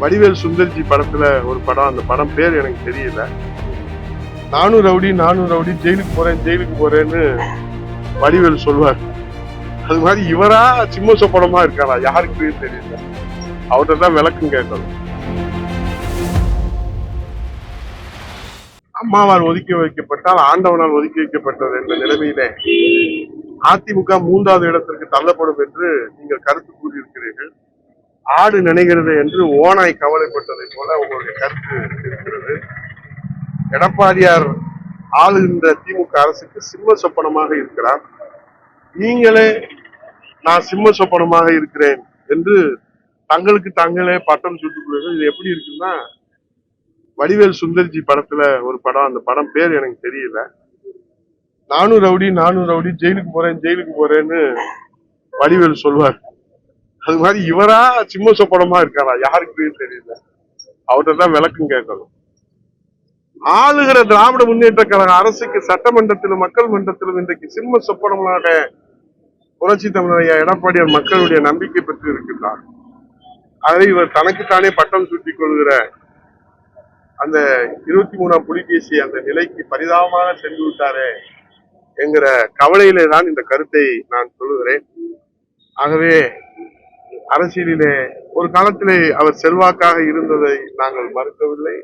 வடிவேல் சுந்தர்ஜி படத்துல ஒரு படம் அந்த படம் பேர் எனக்கு தெரியல. நானும் ரவுடி நானும் ரவுடி ஜெயிலுக்கு போறேன் ஜெயிலுக்கு போறேன்னு வடிவேல் சொல்வார். அது மாதிரி இவரா சிம்ம படமா இருக்காரா? யாருக்குமே தெரியல. அவர்கிட்ட தான் விளக்கம் கேட்கணும். அம்மாவால் ஒதுக்கி வைக்கப்பட்டால் ஆண்டவனால் ஒதுக்கி வைக்கப்பட்டது என்ற நிலைமையிலே அதிமுக மூன்றாவது இடத்திற்கு தள்ளப்படும் என்று நீங்கள் கருத்து கூறியிருக்கிறீர்கள். ஆடு நினைகிறது என்று ஓனாய் கவலைப்பட்டதை போல உங்களுடைய கருத்து இருக்கிறது. எடப்பாடியார் ஆளுகின்ற திமுக அரசுக்கு சிம்ம சொப்பனமாக இருக்கிறார். நீங்களே நான் சிம்ம சொப்பனமாக இருக்கிறேன் என்று தங்களுக்கு தாங்களே பட்டம் சுட்டுக் இது எப்படி இருக்குன்னா வடிவேல் சுந்தர்ஜி படத்துல ஒரு படம் அந்த படம் பேர் எனக்கு தெரியல. நானும் ரவுடி நானும் ரவுடி ஜெயிலுக்கு போறேன் ஜெயிலுக்கு போறேன்னு வடிவேல் சொல்வார். அது மாதிரி இவரா சிம்ம சொப்பனமா இருக்காரா? யாருக்கு தெரியல. அவர்கிட்ட தான் விளக்கம் கேட்கணும். ஆளுகிற திராவிட முன்னேற்ற கழக அரசுக்கு சட்டமன்றத்திலும் மக்கள் மன்றத்திலும் இன்றைக்கு சிம்ம சொப்பனமாக புரட்சி தமிழரையா எடப்பாடியார் மக்களுடைய நம்பிக்கை பெற்று இருக்கின்றார். அதை இவர் தனக்குத்தானே பட்டம் சுட்டி கொள்கிற அந்த இருபத்தி மூணாம் புலிகேசி அந்த நிலைக்கு பரிதாபமாக சென்று விட்டாரே என்கிற கவலையிலே தான் இந்த கருத்தை நான் சொல்லுகிறேன். ஆகவே அரசியலிலே ஒரு காலத்திலே அவர் செல்வாக்காக இருந்ததை நாங்கள் மறுக்கவில்லை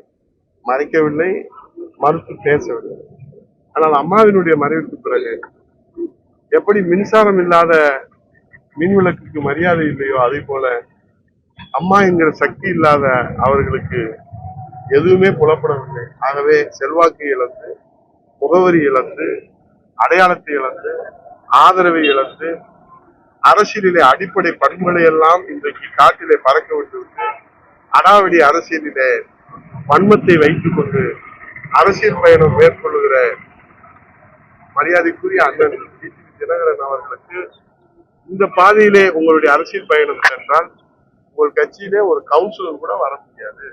மறைக்கவில்லை மறுத்து பேசவில்லை. ஆனால் அம்மாவினுடைய மறைவுக்கு பிறகு எப்படி மின்சாரம் இல்லாத மின் விளக்குக்கு மரியாதை இல்லையோ அதே போல அம்மா என்கிற சக்தி இல்லாத அவர்களுக்கு எதுவுமே புலப்படவில்லை. ஆகவே செல்வாக்கு இழந்து முகவரி இழந்து அடையாளத்தை இழந்து ஆதரவை இழந்து அரசியலிலே அடிப்படை பண்புகளை எல்லாம் இன்றைக்கு காட்டிலே பறக்க விட்டுவிட்டு அடாவடி அரசியலிலே வன்மத்தை வைத்துக் கொண்டு அரசியல் பயணம் மேற்கொள்கிற மரியாதைக்குரிய அண்ணன் தினகரன் அவர்களுக்கு இந்த பாதையிலே உங்களுடைய அரசியல் பயணம் சென்றால் உங்கள் கட்சியிலே ஒரு கவுன்சிலர் கூட வர முடியாது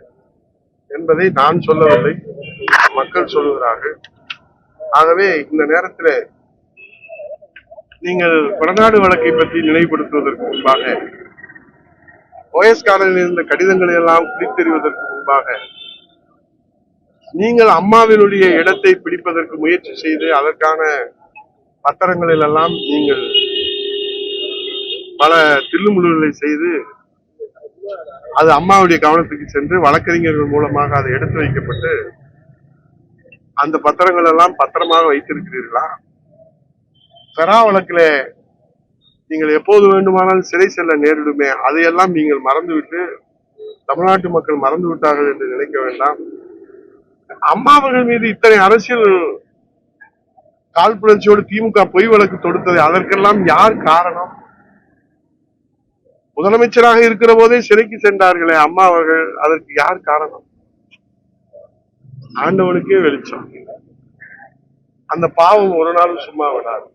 என்பதை நான் சொல்லவில்லை. மக்கள் சொல்லுகிறார்கள். ஆகவே இந்த நேரத்தில் நீங்கள் கொடநாடு வழக்கை பற்றி நினைவுபடுத்துவதற்கு முன்பாக ஓஎஸ்காரனில் இருந்த கடிதங்களை எல்லாம் பிடித்தெறிவதற்கு முன்பாக நீங்கள் அம்மாவினுடைய இடத்தை பிடிப்பதற்கு முயற்சி செய்து அதற்கான பத்திரங்களில் எல்லாம் நீங்கள் பல தில்லுமுழுகளை செய்து அது அம்மாவுடைய கவனத்துக்கு சென்று வழக்கறிஞர்கள் மூலமாக அது எடுத்து வைக்கப்பட்டு அந்த பத்திரங்கள் எல்லாம் பத்திரமாக வைத்திருக்கிறீர்களா? பெறா வழக்கில் நீங்கள் எப்போது வேண்டுமானாலும் சிறை செல்ல நேரிடுமே அதையெல்லாம் நீங்கள் மறந்துவிட்டு தமிழ்நாட்டு மக்கள் மறந்து விட்டார்கள் என்று நினைக்க வேண்டாம். அம்மா அவர்கள் மீது இத்தனை அரசியல் காழ்ப்புணர்ச்சியோடு திமுக பொய் வழக்கு தொடுத்தது அதற்கெல்லாம் யார் காரணம்? முதலமைச்சராக இருக்கிற போதே சிறைக்கு சென்றார்களே அம்மா அவர்கள் அதற்கு யார் காரணம்? ஆண்டவனுக்கே வெளிச்சம். அந்த பாவம் ஒரு நாளும் சும்மா விடாது.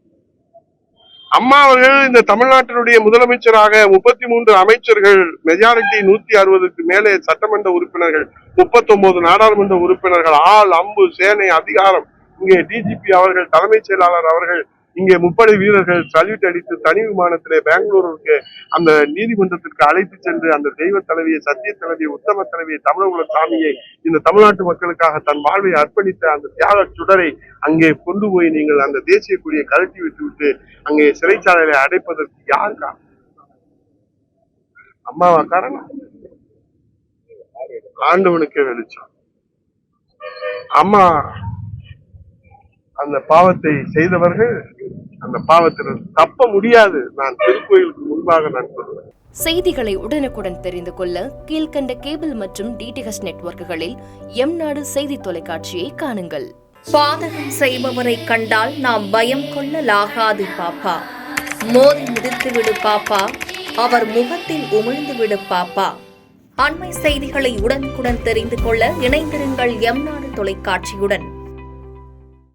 அம்மா அவர்கள் இந்த தமிழ்நாட்டினுடைய முதலமைச்சராக முப்பத்தி மூன்று அமைச்சர்கள் மெஜாரிட்டி நூத்தி அறுபதுக்கு மேலே சட்டமன்ற உறுப்பினர்கள் முப்பத்தி ஒன்பது நாடாளுமன்ற உறுப்பினர்கள் ஆள் அம்பு சேனை அதிகாரம் இங்கே டிஜிபி அவர்கள் தலைமைச் செயலாளர் அவர்கள் இங்கே முப்படை வீரர்கள் சல்யூட் அடித்து தனி விமானத்திலே பெங்களூருக்கு அந்த நீதிமன்றத்திற்கு அழைத்து சென்று அந்த தெய்வ தலைவியை சத்திய தலைவியை உத்தம தலைவியை தமிழகுல சாமியை இந்த தமிழ்நாட்டு மக்களுக்காக தன் வாழ்வை அர்ப்பணித்த அந்த தியாக சுடரை அங்கே கொண்டு போய் நீங்கள் அந்த தேசிய கொடியை கழட்டி விட்டுவிட்டு அங்கே சிறைச்சாலையை அடைப்பதற்கு யார் காரணம்? அம்மாவா காரணம்? ஆண்டவனுக்கே வெளிச்சம். அம்மா அந்த பாவத்தை செய்தவர்கள் அந்த பாவத்தில் தப்ப முடியாது. நான் திருக்கோயிலுக்கு முன்பாக நான் சொல்லுவேன். செய்திகளை உடனுக்குடன் தெரிந்து கொள்ள கீழ்க்கண்ட கேபிள் மற்றும் டிடிஹெச் நெட்வொர்க்குகளில் எம் நாடு செய்தி தொலைக்காட்சியை காணுங்கள். பாதகம் செய்பவரை கண்டால் நாம் பயம் கொள்ளலாகாது பாப்பா. மோதி மிதித்து விடு பாப்பா. அவர் முகத்தில் உமிழ்ந்து விடு பாப்பா. அண்மை செய்திகளை உடனுக்குடன் தெரிந்து கொள்ள இணைந்திருங்கள் எம் நாடு தொலைக்காட்சியுடன்.